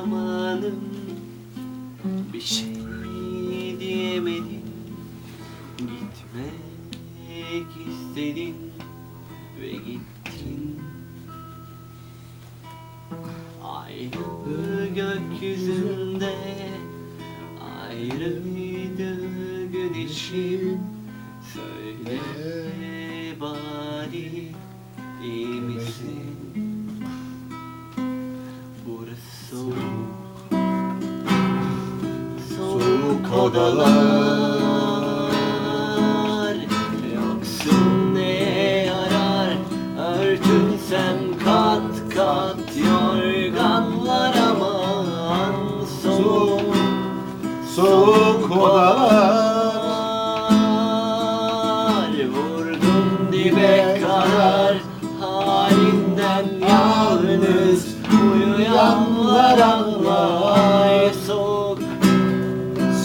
zamanım. Bir şey diyemedin Gitmek istedin ve gittin Ayrı gökyüzünde Ayrıydı güneşim Söyle bari iyi misin? Odalar Yoksun neye yarar Örtünsem kat kat yorganlar aman Soğuk Soğuk odalar Vurdum dibe kadar Halinden yalnız Uyuyanlar anlar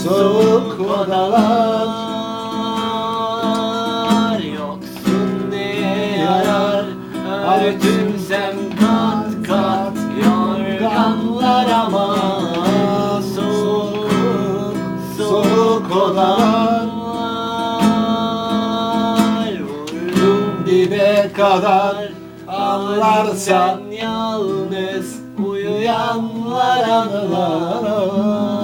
Soğuk odalar Yoksun neye yarar. Örtünsem kat kat Yorganlar ama Soğuk Soğuk odalar Vurdum dibe kadar. Ağlarsan yalnız Uyuyanlar anlar